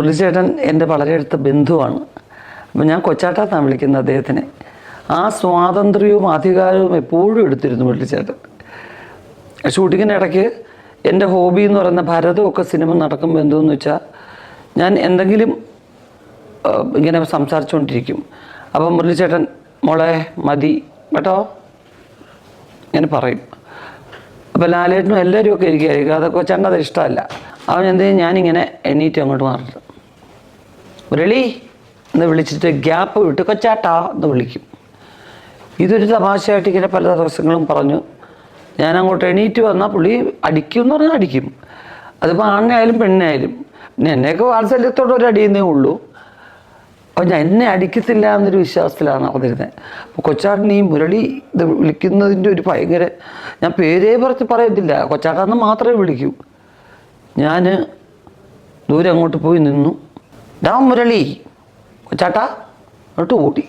മുരളിച്ചേട്ടൻ എന്റെ വളരെ അടുത്ത ബന്ധുവാണ്. അപ്പം ഞാൻ കൊച്ചാട്ടാത്താണ് വിളിക്കുന്നത് അദ്ദേഹത്തിനെ. ആ സ്വാതന്ത്ര്യവും അധികാരവും എപ്പോഴും എടുത്തിരുന്നു മുരളിച്ചേട്ടൻ ഷൂട്ടിങ്ങിന്റെ ഇടയ്ക്ക് എന്റെ ഹോബി എന്ന് പറയുന്ന ഭരതമൊക്കെ സിനിമ നടക്കുമ്പോൾ എന്തോന്ന് വെച്ചാൽ ഞാൻ എന്തെങ്കിലും ഇങ്ങനെ സംസാരിച്ചുകൊണ്ടിരിക്കും. അപ്പം മുരളിച്ചേട്ടൻ മോളെ മതി. കേട്ടോ? ഇങ്ങനെ പറയും. അപ്പോൾ ലാലേട്ടനും എല്ലാവരും ഒക്കെ ഇരിക്കുകയായിരിക്കും അതൊക്കെ ചേട്ടൻ അത് ഇഷ്ടമല്ല. അവൻ എന്ത് ചെയ്യും ഞാനിങ്ങനെ എണീറ്റ് അങ്ങോട്ട് മാറിട്ട് മുരളി എന്ന് വിളിച്ചിട്ട് ഗ്യാപ്പ് വിട്ട് കൊച്ചാട്ടാ എന്ന് വിളിക്കും. ഇതൊരു തമാശയായിട്ട് ഇങ്ങനെ പല ദിവസങ്ങളും പറഞ്ഞു. ഞാൻ അങ്ങോട്ട് എണീറ്റ് വന്നാൽ പുള്ളി അടിക്കും എന്ന് പറഞ്ഞാൽ അടിക്കും. അതിപ്പോൾ ആണിനായാലും പെണ്ണായാലും പിന്നെ എന്നെയൊക്കെ വാത്സല്യത്തോടെ ഒരു അടിയുന്നേ ഉള്ളൂ. അപ്പോൾ ഞാൻ എന്നെ അടിക്കത്തില്ല എന്നൊരു വിശ്വാസത്തിലാണ് നടന്നിരുന്നത് അപ്പോൾ കൊച്ചാട്ടൻ ഈ മുരളി ഇത് വിളിക്കുന്നതിന്റെ ഒരു ഭയങ്കര ഞാൻ പേരേ പറഞ്ഞ് പറയത്തില്ല. കൊച്ചാട്ടാന്ന് മാത്രമേ വിളിക്കൂ. ഞാൻ ദൂരെ അങ്ങോട്ട് പോയി നിന്നു. ഡാ മുരളി. കൊച്ചാട്ടാ എന്നിട്ട് ഓടി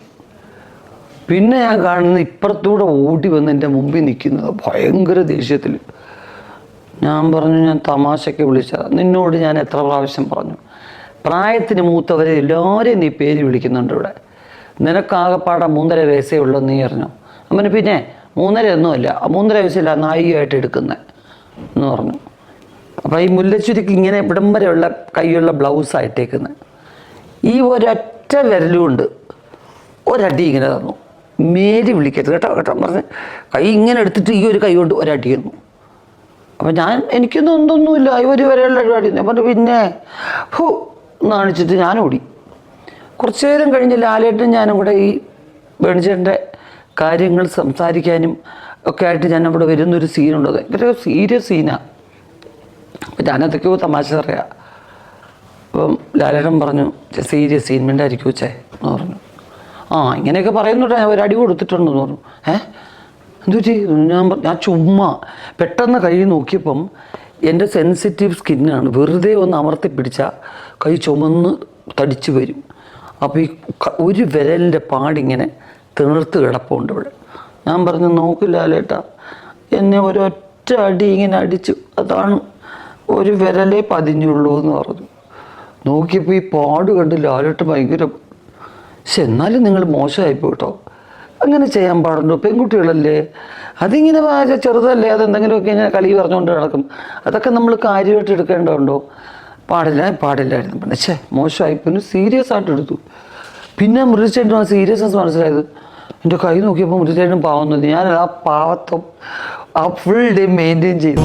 പിന്നെ ഞാൻ കാണുന്ന ഇപ്പുറത്തൂടെ ഓടി വന്ന് എന്റെ മുമ്പിൽ നിൽക്കുന്നത് ഭയങ്കര ദേഷ്യത്തിൽ ഞാൻ പറഞ്ഞു ഞാൻ തമാശയ്ക്ക് വിളിച്ചത്. നിന്നോട് ഞാൻ എത്ര പ്രാവശ്യം പറഞ്ഞു. പ്രായത്തിന് മൂത്തവരെ എല്ലാവരെയും നീ പേര് വിളിക്കുന്നുണ്ട് ഇവിടെ. നിനക്കാകപ്പാടെ മൂന്നര വയസ്സേ ഉള്ളൂ നീ അറിഞ്ഞു? അവന് പിന്നെ മൂന്നര ഒന്നുമല്ല മൂന്നര വയസ്സില്ല നായികയായിട്ട് എടുക്കുന്നത് എന്ന് പറഞ്ഞു. അപ്പോൾ ഈ മുല്ലച്ചുരിക്ക് ഇങ്ങനെ ഇവിടം വരെയുള്ള കൈയുള്ള ബ്ലൗസാണ് ഇട്ടേക്കുന്നത് ഈ ഒരൊറ്റ വിരലുകൊണ്ട് ഒരടി ഇങ്ങനെ തന്നു. മേരി വിളിക്കരുത് കേട്ടോ കേട്ടോ. പറഞ്ഞ് കൈ ഇങ്ങനെ എടുത്തിട്ട് ഈ ഒരു കൈ കൊണ്ട് ഒരടി തന്നു. അപ്പം ഞാൻ എനിക്കൊന്നും എന്തൊന്നുമില്ല ഈ ഒരു വരെയുള്ള അടി. ഞാൻ പറഞ്ഞു പിന്നെ ഹു നാണിച്ചിട്ട് ഞാൻ ഓടി. കുറച്ചു നേരം കഴിഞ്ഞ് ലാലേട്ടും ഞാനും കൂടെ ഈ വേണിച്ചേട്ടന്റെ കാര്യങ്ങൾ സംസാരിക്കാനും ഒക്കെ ആയിട്ട് ഞാൻ അവിടെ വരുന്നൊരു സീനുണ്ടത് ഭയങ്കര സീരിയസ് സീനാണ് അപ്പം ഞാനതൊക്കെയോ തമാശ പറയാം. അപ്പം ലാലേട്ടൻ പറഞ്ഞു സീരിയസ് സീൻമെന്റ് ആയിരിക്കും വെച്ചേ എന്ന് പറഞ്ഞു. ആ ഇങ്ങനെയൊക്കെ പറയുന്നുണ്ട്. ഞാൻ ഒരു അടി കൊടുത്തിട്ടുണ്ടെന്ന് പറഞ്ഞു. ഏ? എന്തു പറ്റി? ഞാൻ ഞാൻ ചുമ്മാ പെട്ടെന്ന് കൈ നോക്കിയപ്പം എന്റെ സെൻസിറ്റീവ് സ്കിന്നാണ്. വെറുതെ ഒന്ന് അമർത്തി പിടിച്ചാൽ കൈ ചുമന്ന് തടിച്ചു വരും. അപ്പോൾ ഈ ഒരു വിരലിന്റെ പാടിങ്ങനെ തിണർത്ത് കിടപ്പുണ്ട് ഇവിടെ. ഞാൻ പറഞ്ഞു നോക്കില്ല ലേട്ടാ എന്നെ ഒരൊറ്റ അടി ഇങ്ങനെ അടിച്ചു. അതാണ് ഒരു വിരലേ പതിഞ്ഞുള്ളൂ എന്ന് പറഞ്ഞു. നോക്കിയപ്പോൾ ഈ പാട് കണ്ട് ലാലിട്ട് ഭയങ്കര പക്ഷെ എന്നാലും നിങ്ങൾ മോശമായിപ്പോ കേട്ടോ അങ്ങനെ ചെയ്യാൻ പാടുണ്ടോ? പെൺകുട്ടികളല്ലേ? അതിങ്ങനെ ചെറുതല്ലേ? അതെന്തെങ്കിലുമൊക്കെ ഇങ്ങനെ കളി പറഞ്ഞുകൊണ്ട് നടക്കും. അതൊക്കെ നമ്മൾ കാര്യമായിട്ട് എടുക്കേണ്ടതുണ്ടോ? പാടില്ല പാടില്ലായിരുന്നു. പിന്നെ ഛേ മോശമായി പിന്നെ സീരിയസ് ആയിട്ട് എടുത്തു. പിന്നെ മൃതിച്ചേട്ടനും ആ സീരിയസ്നെസ് മനസ്സിലായത്. എന്റെ കൈ നോക്കിയപ്പോൾ മൃതിച്ചേട്ടനും പാവുന്നത് ഞാൻ ആ പാവത്വം ആ ഫുൾ ഡേ മെയിന്റെയിൻ ചെയ്തു.